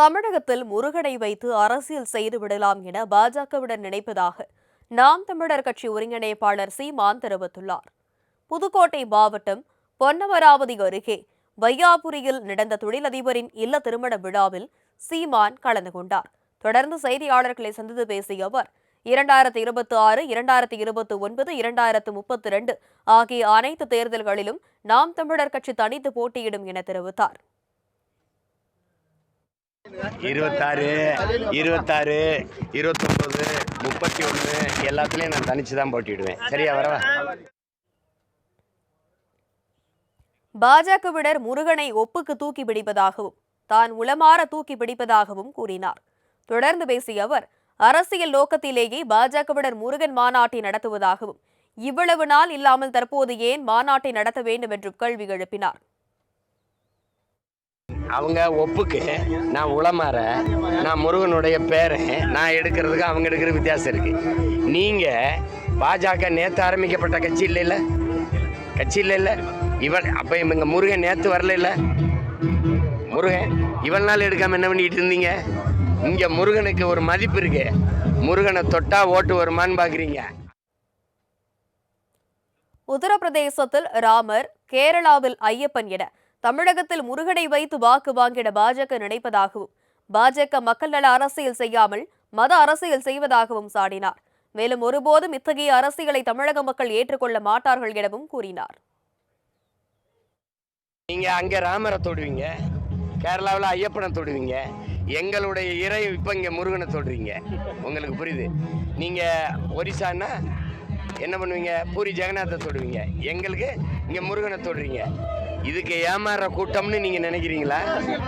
தமிழகத்தில் முருகனை வைத்து அரசியல் செய்து விடலாம் என பாஜகவுடன் நினைப்பதாக நாம் தமிழர் கட்சி ஒருங்கிணைப்பாளர் சீமான் தெரிவித்துள்ளார். புதுக்கோட்டை மாவட்டம் பொன்னமராவதி அருகே வையாபுரியில் நடந்த தொழிலதிபரின் இல்ல திருமண விழாவில் சீமான் கலந்து கொண்டார். தொடர்ந்து செய்தியாளர்களை சந்தித்து பேசிய அவர் இரண்டாயிரத்தி இருபத்தி ஆறு இரண்டாயிரத்தி இருபத்தி ஒன்பது இரண்டாயிரத்து முப்பத்தி ரெண்டு ஆகிய அனைத்து தேர்தல்களிலும் நாம் தமிழர் கட்சி தனித்து போட்டியிடும் என தெரிவித்தார். இருபத்தாறு இருபத்தாறு இருபத்தொம்போது முப்பத்தி ஒன்று எல்லாத்துலேயும் நான் தனிச்சு தான் போட்டிடுவேன் சரியா வரவா? பாஜகவினர் முருகனை ஒப்புக்கு தூக்கி பிடிப்பதாகவும் தான் உளமாற தூக்கி பிடிப்பதாகவும் கூறினார். தொடர்ந்து பேசிய அவர் அரசியல் நோக்கத்திலேயே பாஜகவினர் முருகன் மாநாட்டை நடத்துவதாகவும் இவ்வளவு நாள் இல்லாமல் தற்போது ஏன் மாநாட்டை நடத்த வேண்டும் என்றும் கேள்வி எழுப்பினார். அவங்க ஒப்புக்கு. நான் உளமாற நான் முருகனுடைய பேரை நான் எடுக்கிறதுக்கு அவங்க எடுக்கிற வித்தியாசம் இருக்குது நீங்கள் பாஜக நேற்று ஆரம்பிக்கப்பட்ட கட்சி இல்லை இல்லை? கட்சி இல்லை இல்லை? இவன் அப்போ இவங்க முருகன் நேற்று வரல இல்லை? முருகன் இவள் நாள் எடுக்காமல் என்ன பண்ணிட்டு இருந்தீங்க? இங்கே முருகனுக்கு ஒரு மதிப்பு இருக்கு. முருகனை தொட்டா ஓட்டு வருமான்னு பார்க்குறீங்க உத்தரப்பிரதேசத்தில் ராமர் கேரளாவில் ஐயப்பன் என தமிழகத்தில் முருகனை வைத்து வாக்கு வாங்கிட பாஜக நினைப்பதாகவும் பாஜக மக்கள் நல அரசியல் செய்யாமல் மத அரசியல் செய்வதாகவும் சாடினார். மேலும் ஒருபோதும் இத்தகைய அரசியலை தமிழக மக்கள் ஏற்றுக்கொள்ள மாட்டார்கள் எனவும் கூறினார். நீங்கள் அங்கே ராமரை தொடுவீங்க கேரளாவில் ஐயப்பனை தொடுவீங்க எங்களுடைய இறை இப்போ இங்கே முருகனை தொடுறீங்க. உங்களுக்கு புரியுது? நீங்கள் ஒரிசான்னா என்ன பண்ணுவீங்க? பூரி ஜெகநாத்தை தொடுவீங்க. எங்களுக்கு இங்கே முருகனை தொடுறீங்க. இதுக்கு ஏமாற கூட்டம்னு நீங்கள் நினைக்கிறீங்களா?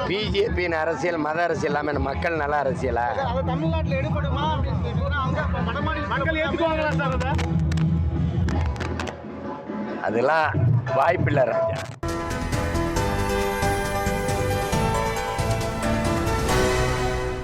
பிஜேபியின் அரசியல் மத அரசியல் இல்லாமல் மக்கள் நல அரசியலா? அது தமிழ்நாட்டுல எடுபடுமா அப்படின்னு கேட்டீங்கன்னா, அவங்க வடமாநில மக்கள் ஏற்றுக்குவாங்களா சார் அதை? அதெல்லாம் வாய்ப்பில்லை ராஜா.